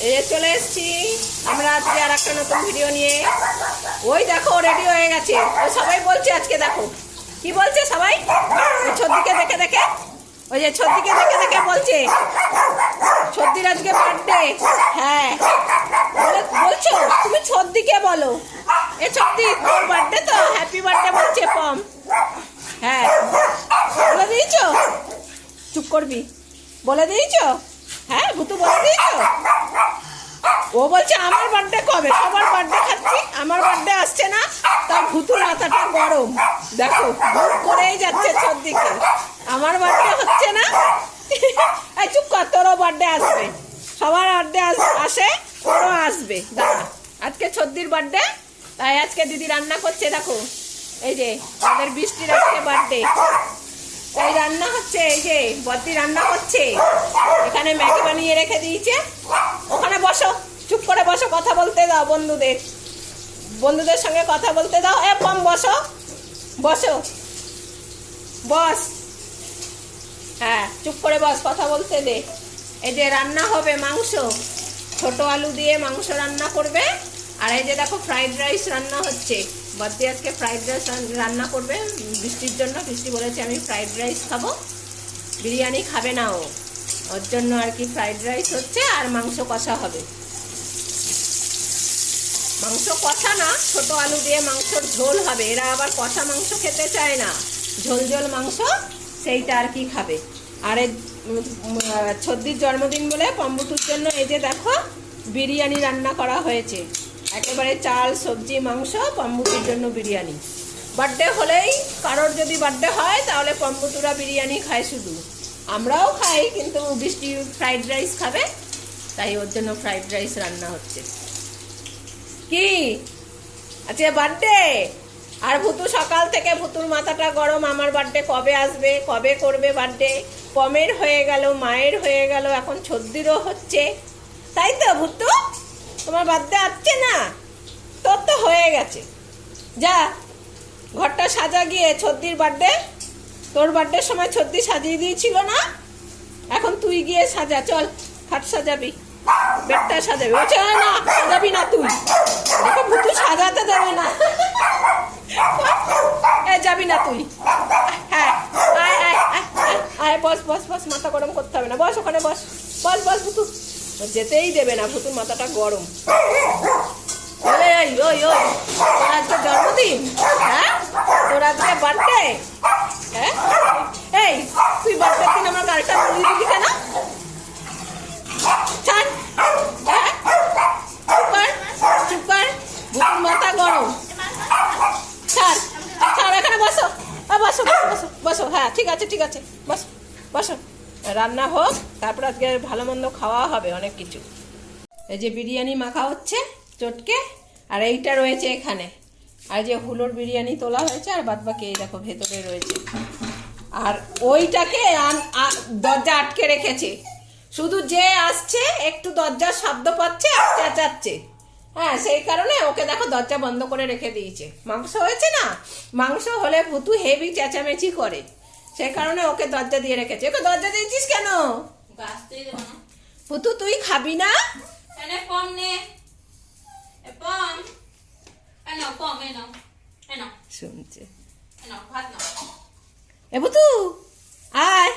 এই চলে এসেছি। আমরা আজকে আর একটা নতুন ভিডিও নিয়ে। ওই দেখো রেডি হয়ে গেছে। ও সবাই বলছে আজকে দেখো। কি বলছে সবাই? ওই ছদ্দিকে দেখে দেখে। ওই যে ছদ্দিকে দেখে দেখে বলছে। ছদ্দির আজকে বার্থডে হ্যাঁ। বলে- বলছো? তুমি ছদ্দিকে বলো। এ ছদ্দি, তোর বার্থডে তো? হ্যাপি বার্থডে বলছে, পম। হ্যাঁ। বলে দিয়েছ? চুপ করবি। বলে দিয়েছ? হ্যাঁ ভুতু বলে দিয়েছ? ও বলছে, আমার বার্থডে কবে? সবার বার্থডে খাচ্ছি, আমার বার্থডে আসছে না, তার ভুতুর মাথাটা গরম। দেখো, ভুত করেই যাচ্ছে দিকে আমার বার্থডে হচ্ছে না? এই চুপ কর, তোরও বার্থডে আসবে। সবার বার্থডে আসে ওরও আসবে। দাঁড়া, আজকে ছদ্দির বার্থডে তাই আজকে দিদি রান্না করছে, দেখো। এই যে, আমাদের বৃষ্টির আজকে বার্থডে এই রান্না হচ্ছে, এই যে, বদ্দি রান্না হচ্ছে এখানে ম্যাগি বানিয়ে রেখে দিয়েছে। ওখানে বসো। চুপ করে বসো, কথা বলতে দাও বন্ধুদের। বন্ধুদের সঙ্গে কথা বলতে দাও। এ, পম, বসো। বসো। বস। হ্যাঁ চুপ করে বস, কথা বলতে দে। এই যে রান্না হবে মাংস, ছোট আলু দিয়ে মাংস রান্না করবে। আর এই যে দেখো ফ্রাইড রাইস রান্না হচ্ছে। বদ্দি আজকে ফ্রাইড রাইস রান্না করবে। বৃষ্টির জন্য, বৃষ্টি বলেছে আমি ফ্রাইড রাইস খাব। বিরিয়ানি খাবে না ও। ওর জন্য আর কি ফ্রাইড রাইস হচ্ছে, আর মাংস কষা হবে। মাংস কষা না, ছোট আলু দিয়ে মাংসর ঝোল হবে। এরা আবার কষা মাংস খেতে চায় না। ঝোল ঝোল মাংস, সেইটা আর কি খাবে? আর ছদ্দির জন্মদিন বলে পম্বুটুর জন্য এই যে দেখো, বিরিয়ানি রান্না করা হয়েছে। একেবারে চাল, সবজি, মাংস, পম্বুটির জন্য বিরিয়ানি। বার্থডে হলেই কারোর যদি বার্থডে হয়, তাহলে পম্বুটুরা বিরিয়ানি খায় শুধু। আমরাও খাই, কিন্তু বৃষ্টি ফ্রাইড রাইস খাবে। তাই ওর জন্য ফ্রাইড রাইস রান্না হচ্ছে। কি? আজকে বার্থডে আর ভুতু সকাল থেকে ভুতুর মাথাটা গরম, আমার বার্থডে কবে আসবে, কবে করবে বার্থডে পমের হয়ে গেল, মায়ের হয়ে গেল, এখন ছদ্দিরও হচ্ছে। তাই তো ভুতু? তোমার বার্থডে আসছে না? তোর তো হয়ে গেছে। যা, ঘরটা সাজা গিয়ে ছদ্দির বার্থডে তোর বার্থডের সময় ছদ্দি সাজিয়ে দিয়েছিল না? এখন তুই গিয়ে সাজা, চল খাট সাজাবি। সাজাবি। বলছে "না, সাজাবি না তুই। দেখো ভুতু সাজাতে দেবে না। যাবি না তুই। হ্যাঁ আয় আয় আয়, বস বস বস মাথা গরম করতে হবে না। বস ওখানে বস। ভুতু। যেতেই দেবে না ভুতুর মাথাটা গরম। ওই ওই ওই তোর আজকে জন্মদিন? হ্যাঁ? তোর আজকে বার্থডে হ্যাঁ? এই তুই বার্থডে দিন আমার গাড়িটা বলিয়ে দিবি কেন ছাড় হ্যাঁ চুপ কর চুপ কর বুকুর হ্যাঁ ঠিক আছে ঠিক আছে রান্না হোক তারপর আজকে ভালো মন্দ খাওয়া হবে অনেক কিছু এই যে বিরিয়ানি মাখা হচ্ছে চটকে আর এইটা রয়েছে এখানে আর যে হুলোর বিরিয়ানি তোলা হয়েছে আর বাদ বাকি এই দেখো ভেতরে রয়েছে আর ওইটাকে দরজা আটকে রেখেছে। শুধু যে আসছে একটু দরজার শব্দ পাচ্ছে আর চেঁচাচ্ছে। হ্যাঁ সেই কারণে ওকে দেখো দরজা বন্ধ করে রেখে দিয়েছে। মাংস হয়েছে না? মাংস হলে ভুতু হেভি চেঁচামেচি করে। সেই কারণে ওকে দরজা দিয়ে রেখেছে। ওকে দরজা দিয়েছিস কেন? ভুতু তুই খাবি না? শুনছে। এ ভাত নাও এ ভুতু আয়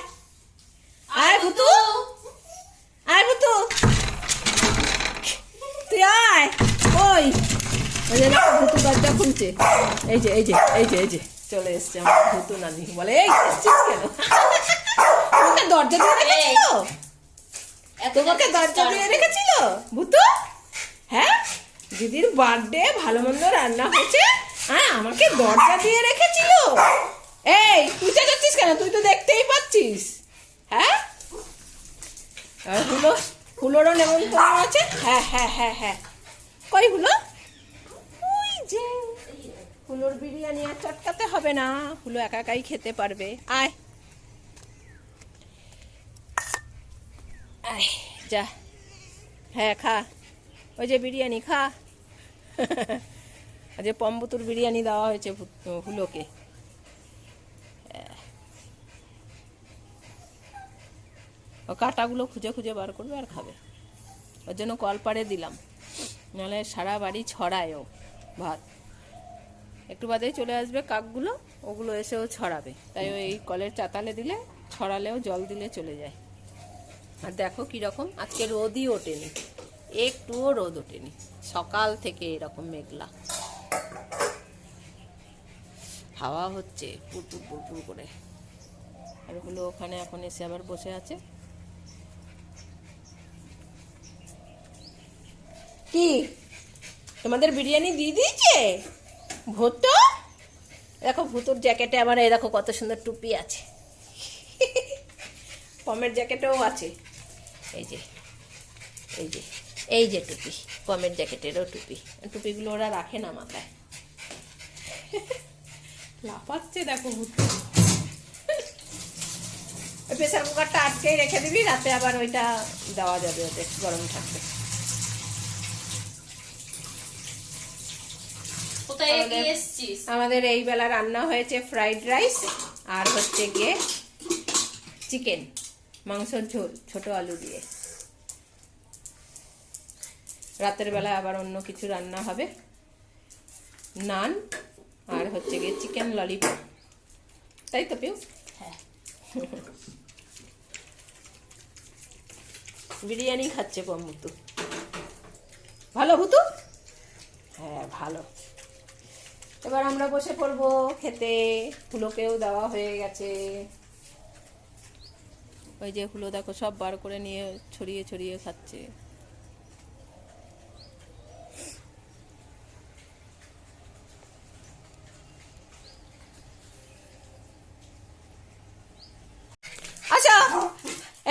আয় ভুতু আয় ভুতু তুই আয় ওই ওই যে দেখো ভুতু খুলছে এই যে এই যে এই যে এই যে চলে এসছে আমার ভুতু নানি। বলে এই এসছিস কেন? দরজা দিয়ে রেখেছিল? তোমাকে দরজা দিয়ে রেখেছিল? ভুতু? হ্যাঁ? দিদির বার্থডে ভালো মন্দ রান্না হয়েছে? হ্যাঁ আমাকে দরজা দিয়ে রেখেছিল। এই তুই চেঁচাচ্ছিস কেন? তুই তো দেখতেই পাচ্ছিস। হ্যাঁ? আর হুলো হুলোরও নেমন্তন্ন আছে। হ্যাঁ হ্যাঁ হ্যাঁ হ্যাঁ। কই হুলো? ওই যে। হুলোর বিরিয়ানি আর চটকাতে হবে না। হুলো একা একাই খেতে পারবে। আয়। আয়, যা। হ্যাঁ খা। ওই যে বিরিয়ানি, খা। যে পম্বুতুর বিরিয়ানি দেওয়া হয়েছে হুলোকে। ও কাটাগুলো খুঁজে খুঁজে বার করবে আর খাবে। ওর জন্য কল পাড়ে দিলাম। নাহলে সারা বাড়ি ছড়ায়ও ভাত। একটু বাদেই চলে আসবে কাকগুলো, ওগুলো এসেও ছড়াবে। তাই ওই কলের চাতালে দিলে, ছড়ালেও জল দিলে চলে যায়। আর দেখো কীরকম, আজকে রোদই ওঠেনি, একটুও রোদ ওঠেনি। সকাল থেকে এরকম মেঘলা। হাওয়া হচ্ছে পুরপুর পুরপুর করে। আর ওগুলো ওখানে এখন এসে আবার বসে আছে। কি? তোমাদের বিরিয়ানি দিয়ে দিয়েছে? ভুতো? দেখো ভুতুর জ্যাকেটে আবার এই দেখো কত সুন্দর টুপি আছে। পমের জ্যাকেটেও আছে। এই যে এই যে এই যে টুপি, পমের জ্যাকেটেরও টুপি। টুপিগুলো ওরা রাখে না মাথায়। লাফাচ্ছে দেখো ভুতু। প্রেসার কুকারটা আটকেই রেখে দিবি, রাতে আবার ওইটা দেওয়া যাবে ওদের গরম থাকবে আমাদের- এই বেলা রান্না হয়েছে ফ্রাইড রাইস আর হচ্ছে গিয়ে চিকেন মাংসর ঝোল ছোট আলু দিয়ে। রাতের বেলা আবার অন্য কিছু রান্না হবে। নান আর হচ্ছে গিয়ে চিকেন ললিপপ তাই তো পিউ? হ্যাঁ। বিরিয়ানি খাচ্ছে পম্মুতু ভালো ভুতু? হ্যাঁ ভালো। এবার আমরা বসে পড়ব খেতে। হুলোকেও দেওয়া হয়ে গেছে। ওই যে হুলো দেখো সব বার করে নিয়ে ছড়িয়ে ছড়িয়ে খাচ্ছে। আচ্ছা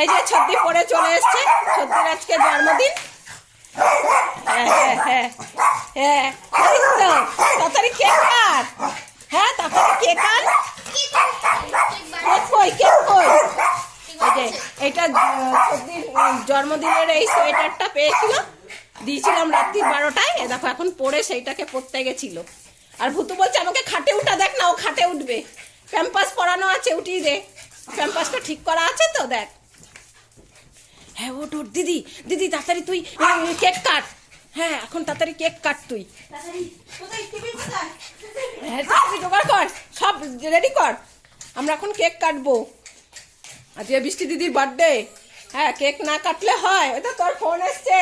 এই যে ছদ্দি পরে চলে এসছে। ছদ্দির আজকে জন্মদিন। হ্যাঁ হ্যাঁ হ্যাঁ কই কই এটা জন্মদিনের এই সোয়েটারটা পেয়েছিল, দিয়েছিলাম রাত্রি বারোটায় দেখো, এখন পরে সেইটাকে পরতে গেছিল আর ভুতু বলছে আমাকে খাটে উঠা দেখ না ও খাটে উঠবে, প্যাম্পাস পরানো আছে, উঠিয়ে দে। প্যাম্পাসটা ঠিক করা আছে তো দেখ। হ্যাঁ ওট ওট দিদি দিদি তাড়াতাড়ি তুই কেক কাট। হ্যাঁ এখন তাড়াতাড়ি কেক কাট তুই। হ্যাঁ জোগাড় কর সব রেডি কর। আমরা এখন কেক কাটবো। আজকে বৃষ্টি দিদির বার্থডে। হ্যাঁ কেক না কাটলে হয় ওই তো তোর ফোন এসছে।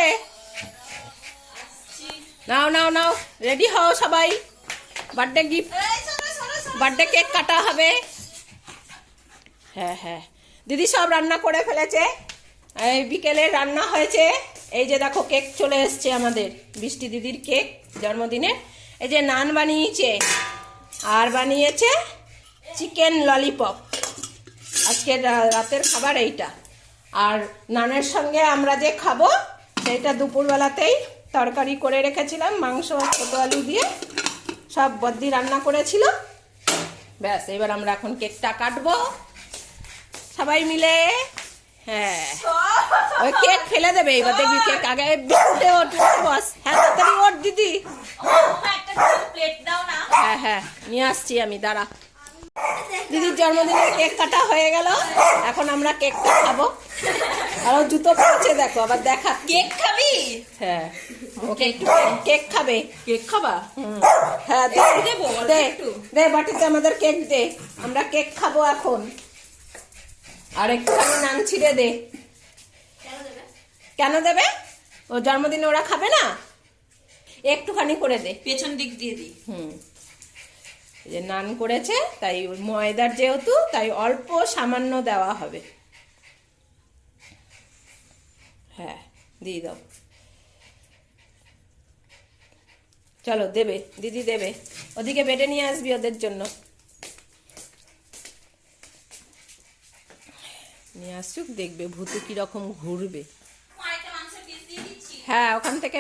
নাও নাও নাও রেডি হও সবাই। বার্থডে গিফট বার্থডে কেক কাটা হবে। হ্যাঁ হ্যাঁ। দিদি সব রান্না করে ফেলেছে। বিকেলে রান্না হয়েছে। এই যে দেখো, কেক চলে এসছে আমাদের। বৃষ্টি দিদির কেক জন্মদিনে। এই যে নান বানিয়েছে। আর বানিয়েছে চিকেন ললিপপ। আজকে রাতের খাবার এইটা। আর নানের সঙ্গে আমরা যে খাব, সেইটা দুপুরবেলাতেই তরকারি করে রেখেছিলাম, মাংস, ছোটো আলু দিয়ে। সব বদ্দি রান্না করেছিল। ব্যাস, এবার আমরা এখন কেকটা কাটবো। সবাই মিলে হ্যাঁ। ওই কেক ফেলে দেবে এবার দেখবি কেক আগে উঠে ওঠ বস হ্যাঁ তাড়াতাড়ি ওঠ দিদি। হ্যাঁ হ্যাঁ নিয়ে আসছি আমি দাঁড়া। দিদির জন্মদিনের কেক কাটা হয়ে গেল এখন আমরা কেকটা খাব। আর জুতো পড়েছে দেখো আবার দেখা। কেক খাবি? হ্যাঁ ওকে একটু কেক খাবে। কেক খাবা। হ্যাঁ দে দে বাটিতে আমাদের কেক দে। আমরা কেক খাব এখন। আর একটুখানি নান ছিঁড়ে দে। কেন দেবে? ও জন্মদিনে ওরা খাবে না? একটুখানি করে দে। পেছন দিক দিয়ে দি হুম। যে নান করেছে তাই ময়দার যেহেতু তাই অল্প সামান্য দেওয়া হবে। হ্যাঁ দিয়ে দাও। চলো দেবে। দিদি দেবে। ওদিকে বেটে নিয়ে আসবি ওদের জন্য। নিয়ে আসুক দেখবে ভূতু কীরকম ঘুরবে। হ্যাঁ ওখান থেকে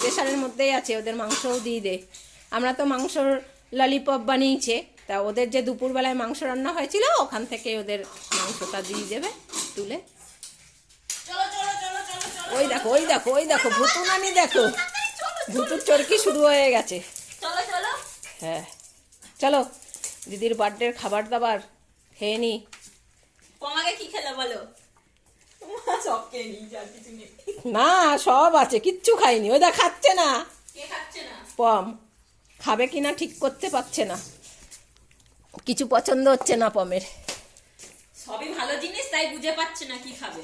প্রেশারের মধ্যেই আছে ওদের মাংসও দিয়ে দে। আমরা তো মাংসর ললিপপ বানিয়েছে তা ওদের যে দুপুরবেলায় মাংস রান্না হয়েছিল ওখান থেকে ওদের মাংসটা দিয়ে দেবে তুলে। ওই দেখো ওই দেখো ওই দেখো ভুতু নানি দেখো। ভুতুর চরকি শুরু হয়ে গেছে। হ্যাঁ। চলো দিদির বার্থডের খাবার দাবার খেয়ে নি। তোমাকে কি খেলে বলো? সব খেয়ে নিয়েছে আর কিছু নেই। না সব আছে কিচ্ছু খাইনি। ওই দেখ খাচ্ছে না। কে খাচ্ছে না? পম খাবে কিনা ঠিক করতে পারছে না। কিছু পছন্দ হচ্ছে না পমের। সবই ভালো জিনিস তাই বুঝে পাচ্ছে না কি খাবে।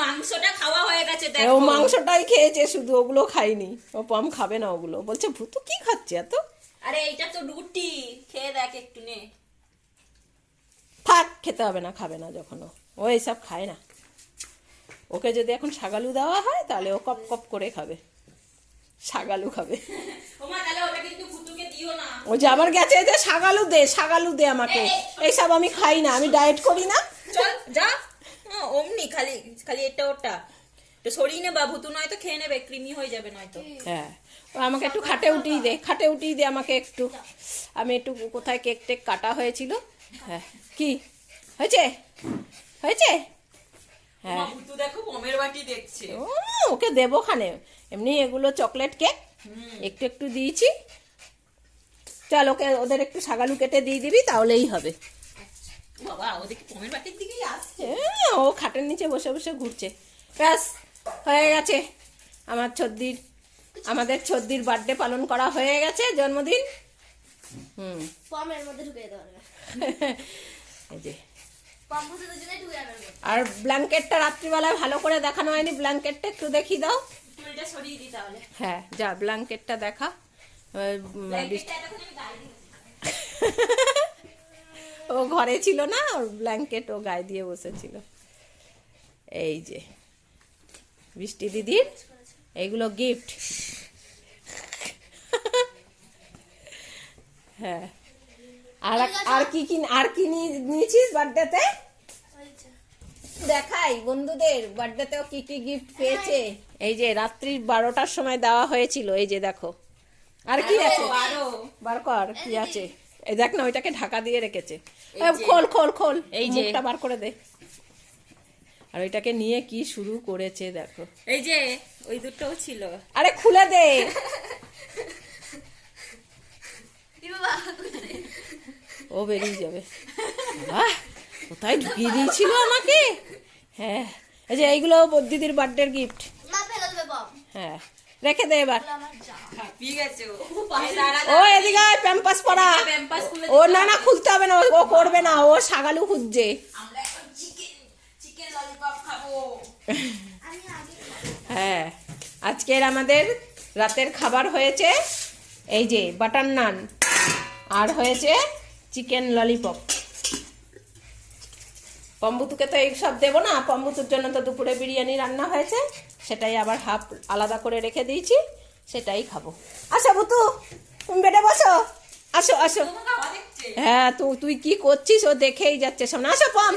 মাংসটা খাওয়া হয়ে গেছে ও দেখো। মাংসটাই খেয়েছে শুধু ওগুলো খাইনি ও পম খাবে না ওগুলো। বলছে ভূতু কি খাচ্ছে এত? আরে এইটা তো রুটি। খেয়ে দেখ একটু নে। খেতে হবে না খাবে না যখন ও এইসব খায় না। ওকে যদি এখন শাগালু দেওয়া হয় তাহলে ও কপ কপ করে খাবে। শাগালু খাবে। ও যে আবার গেছে যে শাগালু দে শাগালু দে আমাকে। এইসব আমি খাই না আমি ডায়েট করি না। চল যা। অমনি খালি খালি এটা ওটা। তো সরিয়ে নে বা ভুতু নয়তো খেয়ে নেবে কৃমি হয়ে যাবে নয়তো। হ্যাঁ। ও আমাকে একটু খাটে উঠিয়ে দে খাটে উঠিয়ে দে আমাকে একটু। আমি একটু কোথায় কেক টেক কাটা হয়েছিল। হ্যাঁ কি? হয়েছে? হয়েছে? হ্যাঁ। দেখো পমের বাটি দেখছে। ও, ওকে দেবো খানে এমনি এগুলো চকলেট কেক একটু একটু দিয়েছি। চল ওকে ওদের একটু সাগালু কেটে দিয়ে দিবি তাহলেই হবে। বাবা ওদিকে পমের বাটির দিকেই আসছে। হ্যাঁ, ও খাটের নিচে বসে বসে ঘুরছে। ব্যাস হয়ে গেছে। আমার ছদ্দির আমাদের ছদ্দির বার্থডে পালন করা হয়ে গেছে জন্মদিন। হুম। পমের মধ্যে ঢুকে এই যে। আর ব্ল্যাঙ্কেটটা রাত্রিবেলায় ভালো করে দেখানো হয়নি ব্ল্যাঙ্কেটটা একটু দেখি দাও। হ্যাঁ যা ব্ল্যাঙ্কেটটা দেখা। ও ঘরে ছিল না? ওর ব্ল্যাঙ্কেট ও গায়ে দিয়ে বসেছিল। এই যে বৃষ্টি দিদির এইগুলো গিফট হ্যাঁ। আর আর কি কি আর কি নিয়ে- নিয়েছিস বার্থডেতে। দেখাই বন্ধুদের বার্থডেতেও কি কি গিফট পেয়েছে? এই যে রাত্রির বারোটার সময় দেওয়া হয়েছিল এই যে দেখো। আর কি আছে? বার। কর কি আছে? এই দেখ না ওইটাকে ঢাকা দিয়ে রেখেছে। খোল খোল খোল এই যে। বার করে দে। আর ওইটাকে নিয়ে কি শুরু করেছে দেখো। এই যে ওই দুটোও ছিল। আরে খুলে দে। ও বেরিয়ে যাবে। বাহ কোথায় ঢুকিয়ে দিয়েছিল আমাকে? হ্যাঁ। এই যে এইগুলো দিদির বার্থডের গিফট হ্যাঁ। রেখে দে এবার। ও এদিকে প্যাম্পাস পরা। ও না না, খুলতে হবে না, ও- করবে না, ও সাগালু খুঁজছে। হ্যাঁ। আজকের আমাদের রাতের খাবার হয়েছে, এই যে বাটার নান। আর হয়েছে চিকেন ললিপপ পম্বুতুকে তো এই সব দেবো না। পম্বুতুর জন্য তো দুপুরে বিরিয়ানি রান্না হয়েছে। সেটাই আবার হাফ আলাদা করে রেখে দিয়েছি। সেটাই খাব। আসো বুতু তুমি বসো। আসো আসো। হ্যাঁ তুই তুই কি করছিস? ও দেখেই যাচ্ছে। সামনে আসো পম।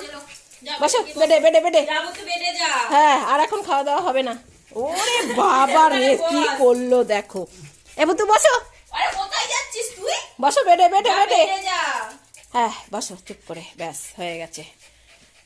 বসো কি বেডে বেডে বেডে। যাব তো বেডে যা। হ্যাঁ আর এখন খাওয়া দাওয়া হবে না। ওরে বাবা রে কি করল দেখো। এবার তুই বসো। বসো বেডে যা, বেডে। বেডে হ্যাঁ বসো চুপ করে। ব্যাস হয়ে গেছে।